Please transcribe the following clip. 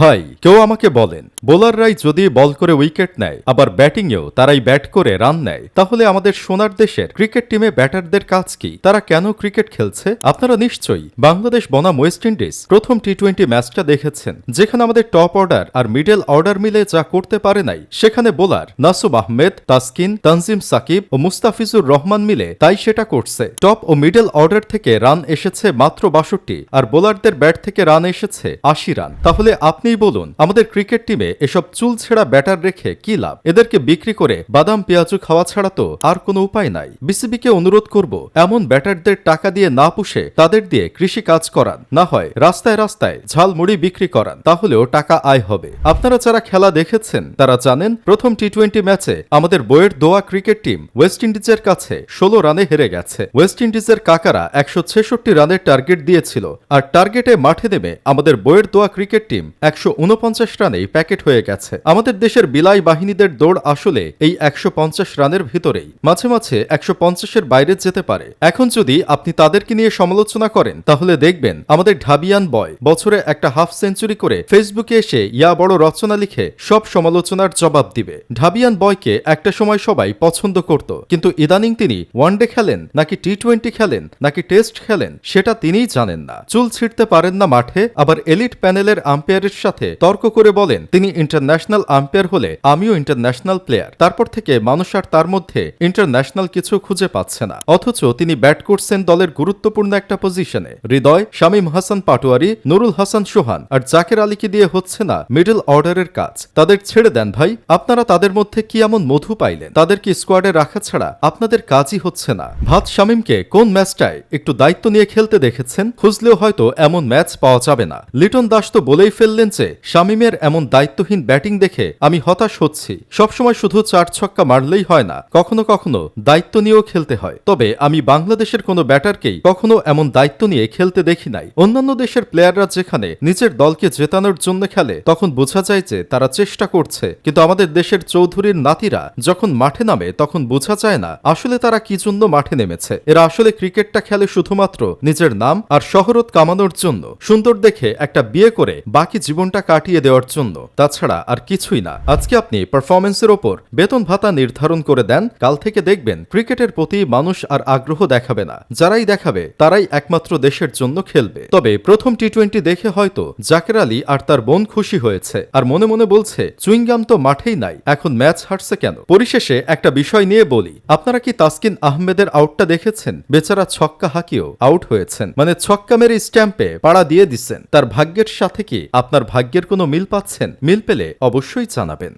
ভাই, কেউ আমাকে বলেন, বোলাররাই যদি বল করে উইকেট নেয়, আবার ব্যাটিংয়েও তারাই ব্যাট করে রান নেয়, তাহলে আমাদের সোনার দেশের ক্রিকেট টিমে ব্যাটারদের কাজ কি? তারা কেন ক্রিকেট খেলছে? আপনারা নিশ্চয়ই বাংলাদেশ বনাম ওয়েস্ট ইন্ডিজ প্রথম টি টোয়েন্টি ম্যাচটা দেখেছেন, যেখানে আমাদের টপ অর্ডার আর মিডল অর্ডার মিলে যা করতে পারে নাই, সেখানে বোলার নাসুম আহমেদ, তাসকিন, তানজিম সাকিব ও মুস্তাফিজুর রহমান মিলে তাই সেটা করছে। টপ ও মিডল অর্ডার থেকে রান এসেছে মাত্র বাষট্টি, আর বোলারদের ব্যাট থেকে রান এসেছে আশি রান। তাহলে আপনিই বলুন, আমাদের ক্রিকেট টিমে এসব চুল ছেঁড়া ব্যাটার রেখে কি লাভ? এদেরকে বিক্রি করে বাদাম, পেঁয়াজু খাওয়া ছাড়া তো আর কোনো উপায় নাই। বিসিবিকে অনুরোধ করব, এমন ব্যাটারদের টাকা দিয়ে না পুষে তাদের দিয়ে কৃষি কাজ করান। না হয় রাস্তায় রাস্তায় ঝালমুড়ি বিক্রি করান, তাহলেও টাকা আয় হবে। আপনারা যারা খেলা দেখেছেন, তারা জানেন, প্রথম টি টোয়েন্টি ম্যাচে আমাদের বইয়ের দোয়া ক্রিকেট টিম ওয়েস্ট ইন্ডিজের কাছে ষোলো রানে হেরে গেছে। ওয়েস্ট ইন্ডিজের কাকারা একশো ছেষট্টি রানের টার্গেট দিয়েছিল, আর টার্গেটে মাঠে নেমে আমাদের বইয়ের দোয়া ক্রিকেট টিম একশো উনপঞ্চাশ রানেই প্যাকেট হয়ে গেছে। আমাদের দেশের বিলাই বাহিনীদের দৌড় আসলে এই একশো পঞ্চাশ রানের ভিতরেই। মাঝে মাঝে একশো পঞ্চাশের বাইরে যেতে পারে। এখন যদি আপনি তাদেরকে নিয়ে সমালোচনা করেন, তাহলে দেখবেন আমাদের ঢাবিয়ান বয় বছরে একটা হাফ সেঞ্চুরি করে ফেসবুকে এসে ইয়া বড় রচনা লিখে সব সমালোচনার জবাব দিবে। ঢাবিয়ান বয়কে একটা সময় সবাই পছন্দ করত, কিন্তু ইদানিং তিনি ওয়ানডে খেলেন, নাকি টি টোয়েন্টি খেলেন, নাকি টেস্ট খেলেন, সেটা তিনিই জানেন না। চুল ছিঁড়তে পারেন না মাঠে, আবার এলিট প্যানেলের আম্পায়ারের সাথে তর্ক করে বলেন, তিনি ইন্টারন্যাশনাল আম্পায়ার হলে আমিও ইন্টারন্যাশনাল প্লেয়ার। তারপর থেকে মানুষ আর তার মধ্যে ইন্টারন্যাশনাল কিছু খুঁজে পাচ্ছে না। অথচ তিনি ব্যাট করছেন দলের গুরুত্বপূর্ণ একটা পজিশনে। হৃদয়, শামীম হাসান পাটোয়ারি, নুরুল হাসান সোহান আর জাকের আলীকে দিয়ে হচ্ছে না মিডল অর্ডারের কাজ। তাদের ছেড়ে দেন, ভাই, আপনারা তাদের মধ্যে কি এমন মধু পাইলেন? তাদেরকে স্কোয়াডে রাখা ছাড়া আপনাদের কাজই হচ্ছে না? ভাত শামীমকে কোন ম্যাচটায় একটু দায়িত্ব নিয়ে খেলতে দেখেছেন? খুঁজলেও হয়তো এমন ম্যাচ পাওয়া যাবে না। লিটন দাস তো বলেই ফেললেন যে শামীমের এমন দায়িত্বহীন ব্যাটিং দেখে আমি হতাশ হচ্ছি। সবসময় শুধু চার ছক্কা মারলেই হয় না, কখনো কখনো দায়িত্ব নিয়েও খেলতে হয়। তবে আমি বাংলাদেশের কোনো ব্যাটারকেই কখনো এমন দায়িত্ব নিয়ে খেলতে দেখি নাই। অন্যান্য দেশের প্লেয়াররা যেখানে নিজের দলকে জেতানোর জন্য খেলে, তখন বোঝা যায় যে তারা চেষ্টা করছে। কিন্তু আমাদের দেশের চৌধুরীর নাতিরা যখন মাঠে নামে, তখন বোঝা যায় না আসলে তারা কি জন্য মাঠে নেমেছে। এরা আসলে ক্রিকেটটা খেলে শুধুমাত্র নিজের নাম আর শহরত কামানোর জন্য। সুন্দর দেখে একটা বিয়ে করে বাকি জীবনটা কাটিয়ে দেওয়ার জন্য। তাছাড়া আর কিছুই না। আজকে আপনি পারফরমেন্সের ওপর বেতন ভাতা নির্ধারণ করে দেন। কাল থেকে দেখবেন ক্রিকেটের প্রতি মানুষ আর আগ্রহ দেখাবে না। যারাই দেখাবে, তারাই একমাত্র দেশের জন্য খেলবে। তবে প্রথম টি টোয়েন্টি দেখে হয়তো জাকের আলী আর তার বোন খুশি হয়েছে। আর মনে মনে বলছে, চুইংগাম তো মাঠেই নাই। এখন ম্যাচ হারছে কেন? পরিশেষে একটা বিষয় নিয়ে বলি। আপনারা কি তাসকিন আহমেদের আউটটা দেখেছেন? বেচারা ছক্কা হাঁকিয়েও আউট হয়েছেন। মানে ছক্কা মেরে স্ট্যাম্পে পাড়া দিয়ে দিচ্ছেন। তার ভাগ্যের সাথে কি আপনার ভাগ্যের কোনো মিল পাচ্ছেন? মিল পেলে অবশ্যই জানাবেন।